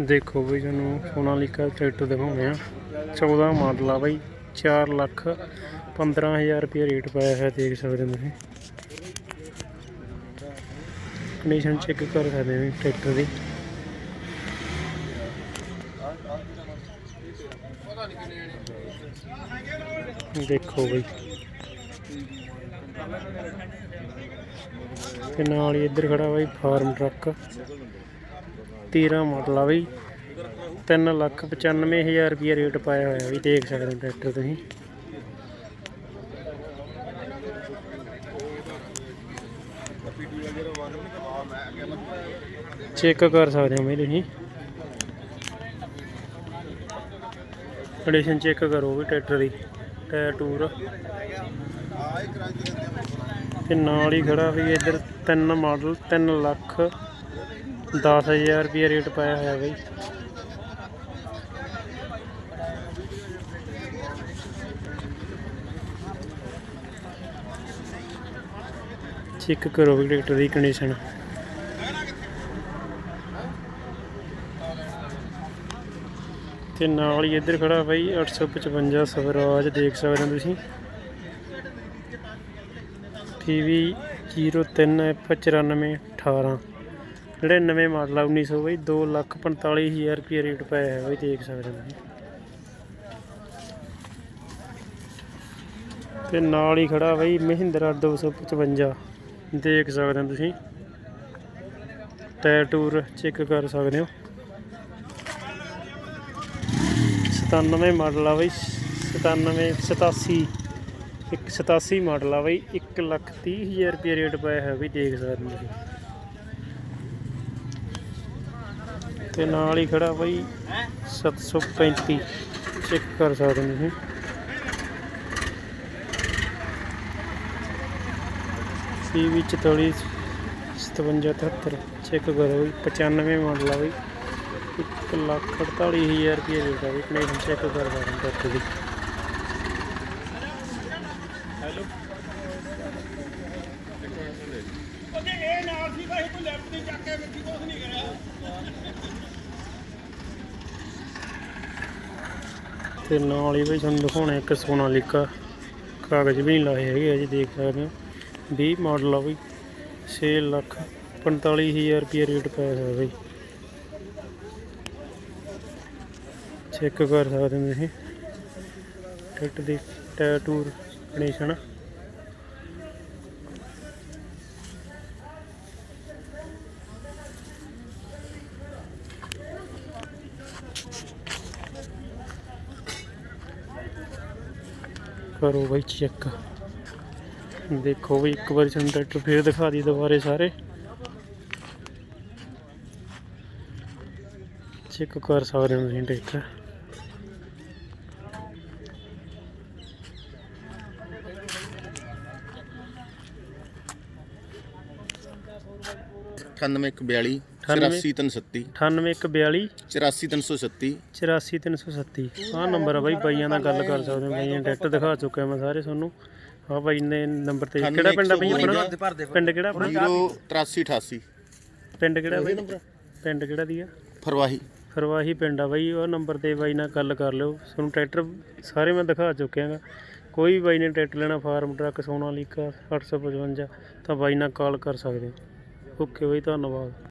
ਦੇਖੋ ਬਈ ਤੁਹਾਨੂੰ ਸੋਨਾਲੀਕਾ ਟਰੈਕਟਰ ਦਿਖਾਉਂਦੇ ਆ 14 ਮਾਡਲ ਆ ਬਈ 4 ਲੱਖ 15000 ਰੁਪਏ ਰੇਟ ਪਾਇਆ ਹੈ ਦੇਖ ਸਕਦੇ ਹੋ ਤੁਸੀਂ। ਕੰਡੀਸ਼ਨ ਚੈੱਕ ਕਰ ਸਕਦੇ ਹੋ ਟਰੈਕਟਰ ਦੀ। ਦੇਖੋ ਬਈ। ਤੇ ਨਾਲ ਹੀ ਇੱਧਰ ਖੜਾ ਬਈ ਫਾਰਮ ਟਰੱਕ 13 ਮਾਡਲ ਆ ਬਈ। 3 ਲੱਖ 95000 ਰੁਪਏ ਰੇਟ ਪਾਇਆ ਹੋਇਆ ਵੀ, ਦੇਖ ਸਕਦੇ ਹੋ ਟਰੈਕਟਰ ਤੁਸੀਂ। ਚੈੱਕ ਕਰ ਸਕਦੇ ਹੋ ਬਈ ਤੁਸੀਂ। ਕੰਡੀਸ਼ਨ ਚੈੱਕ ਕਰੋ ਵੀ ਟਰੈਕਟਰ ਦੀ, ਟਾਇਰ, ਟੂਰ। ਤੇ ਨਾਲ ਹੀ ਖੜਾ ਵੀ ਇੱਧਰ ਤਿੰਨ ਮਾਡਲ 3 ਲੱਖ 10000 ਰੁਪਏ ਰੇਟ ਪਾਇਆ ਹੋਇਆ ਬਈ। ਚੈੱਕ ਕਰੋ ਵੀ ਟਰੈਕਟਰ ਦੀ ਕੰਡੀਸ਼ਨ ਤੇ ਨਾਲ ਹੀ ਇੱਧਰ ਖੜਾ ਬਈ 855 ਸਵਰਾਜ ਦੇਖ ਸਕਦੇ ਹੋ ਤੁਸੀਂ। ਟੀਵੀ 03F9418 ਜਿਹੜੇ ਨਵੇਂ ਮਾਡਲ ਆ 1900 ਬਈ 245000 ਰੁਪਏ ਰੇਟ ਪਾਇਆ ਹੈ ਬਈ, ਦੇਖ ਸਕਦੇ ਹੋ ਤੁਸੀਂ। ਤੇ ਨਾਲ ਹੀ ਖੜਾ ਬਈ ਮਹਿੰਦਰਾ 255 ਦੇਖ ਸਕਦੇ ਹੋ ਤੁਸੀਂ। ਟਾਇਰ ਟੂਰ ਚੈੱਕ ਕਰ ਸਕਦੇ ਹੋ। 97 ਮਾਡਲ ਆ ਬਈ 97 87 ਇੱਕ 87 ਮਾਡਲ ਆ ਬਈ 1 ਲੱਖ 30 ਹਜ਼ਾਰ ਰੁਪਏ ਰੇਟ ਪਾਇਆ ਹੈ ਵੀ ਦੇਖ ਸਕਦੇ ਹੋ ਤੁਸੀਂ। ਤੇ ਨਾਲ ਹੀ ਖੜਾ ਬਈ। 735 ਚੈੱਕ ਕਰ ਸਕਦੇ ਹੋ ਤੁਸੀਂ ਸੀ ਵਿੱਚ 44 57 73 ਚੈੱਕ ਕਰੋ ਬਈ 95 ਮਾਡਲ ਆ ਬਈ। 1 ਲੱਖ 48 ਹਜ਼ਾਰ ਰੁਪਏ ਰੇਟ ਆ ਬਈ। ਕਨੈਕਸ਼ਨ ਚੈੱਕ ਕਰ ਸਕਦੇ ਹੋ ਟਰੈਕਟਰ ਦੀ ਇਹ ਨਾਲ ਸੀ ਕੋਈ ਲੈਫਟ ਨਹੀਂ ਚੱਕ ਕੇ ਮਿੱਟੀ ਕੁਛ ਨਹੀਂ ਕਰਿਆ। ਤੇ ਨਾਲ ਹੀ ਬਈ ਤੁਹਾਨੂੰ ਦਿਖਾਉਣਾ, ਇੱਕ ਸੋਨਾਲੀਕਾ ਕਾਗਜ਼ ਵੀ ਨਹੀਂ ਲਾਏ ਹੈਗੇ ਜੀ ਦੇਖ ਸਕਦੇ ਹੋ। 20 ਮਾਡਲ ਆ ਬਈ 6 ਲੱਖ 45000 ਰੁਪਏ ਰੇਟ ਪੈ ਹੋਇਆ ਬਈ। ਚੈੱਕ ਕਰ ਸਕਦੇ ਹੋ ਤੁਸੀਂ। ਟਿਕਟ ਦੀ ਟਾਇਰ ਟੂਰ ਕੰਡੀਸ਼ਨ ਕਰੋ ਬਈ ਚੈੱਕ ਦੇਖੋ ਬਈ ਇੱਕ ਵਾਰੀ ਤੁਹਾਨੂੰ ਟਰੈਕਟਰ ਫੇਰ ਦਿਖਾ ਦੀ ਦੁਬਾਰੇ ਸਾਰੇ। ਚੈੱਕ ਕਰ ਸਕਦੇ ਹੋ ਤੁਸੀਂ ਟਰੈਕਟਰ। ਅਠਾਨਵੇਂ ਇੱਕ ਬਿਆਲੀ। ਅਠਾਨਵੇਂ। 84 ਤਿੰਨ ਸੱਤੀ। 98142 84 ਤਿੰਨ ਸੌ ਸੱਤੀ। 84337 ਆਹ ਨੰਬਰ ਆ ਬਾਈ ਬਾਈਆਂ ਨਾਲ ਗੱਲ ਕਰ ਸਕਦੇ ਹੋ। ਬਾਈਆਂ ਟਰੈਕਟਰ ਦਿਖਾ ਚੁੱਕਿਆ ਮੈਂ ਸਾਰੇ ਤੁਹਾਨੂੰ। ਆਹ ਬਾਈ ਨੇ ਨੰਬਰ ਤੇ ਕਿਹੜਾ ਪਿੰਡ ਆ ਬਈ ਆਪਣਾ? ਪਿੰਡ ਕਿਹੜਾ ਆਪਣਾ? 83 88 ਪਿੰਡ ਕਿਹੜਾ ਬਾਈ? ਪਿੰਡ ਕਿਹੜਾ ਦੀ ਆ? ਫਰਵਾਹੀ। ਫਰਵਾਹੀ ਪਿੰਡ ਆ ਬਾਈ। ਉਹ ਨੰਬਰ ਤੇ ਬਾਈ ਨਾਲ ਗੱਲ ਕਰ ਲਿਓ। ਤੁਹਾਨੂੰ ਟਰੈਕਟਰ ਸਾਰੇ ਮੈਂ ਦਿਖਾ ਚੁੱਕਿਆ ਗਾ ਕੋਈ ਬਾਈ ਨੇ ਟਰੈਕਟਰ ਲੈਣਾ ਫਾਰਮ ਟਰੱਕ ਸੋਨਾਲੀਕਾ 855 ਤਾਂ ਬਾਈ ਨਾਲ ਕਾਲ ਕਰ ਸਕਦੇ ਹੋ। ਓਕੇ ਬਾਈ ਧੰਨਵਾਦ।